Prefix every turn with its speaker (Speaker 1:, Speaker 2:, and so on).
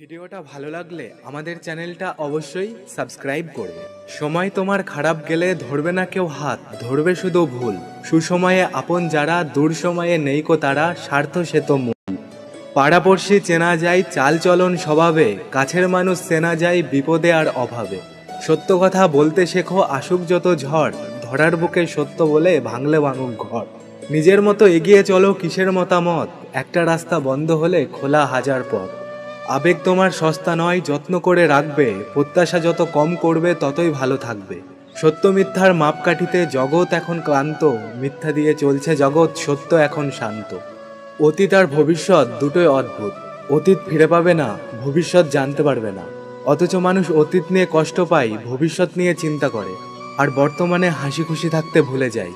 Speaker 1: ভিডিওটা ভালো লাগলে আমাদের চ্যানেলটা অবশ্যই সাবস্ক্রাইব করবে। সময় তোমার খারাপ গেলে ধরবে না কেউ হাত, ধরবে শুধু ভুল। সুসময়ে আপন যারা দূর সময়ে নেই কো তারা, স্বার্থ সে তো মূল। পাড়াপড়শি চেনা যায়, চালচলন স্বভাবে, কাছের মানুষ চেনা যায়, বিপদে আর অভাবে। সত্য কথা বলতে শেখো, আসুক যত ঝড়, ধরার বুকে সত্য বলে ভাঙলে ভাঙুক ঘর। নিজের মতো এগিয়ে চলো, কিসের মতামত? একটা রাস্তা বন্ধ হলে খোলা হাজার পথ। আবেগ তোমার সস্তা নয়, যত্ন করে রাখবে। প্রত্যাশা যত কম করবে, ততই ভালো থাকবে। সত্য মিথ্যার মাপকাঠিতে জগৎ এখন ক্লান্ত। মিথ্যা দিয়ে চলছে জগৎ, সত্য এখন শান্ত। অতীত আর ভবিষ্যৎ দুটোই অদ্ভুত। অতীত ফিরে পাবে না, ভবিষ্যৎ জানতে পারবে না। অথচ মানুষ অতীত নিয়ে কষ্ট পায়, ভবিষ্যৎ নিয়ে চিন্তা করে। আর বর্তমানে হাসি খুশি থাকতে ভুলে যায়।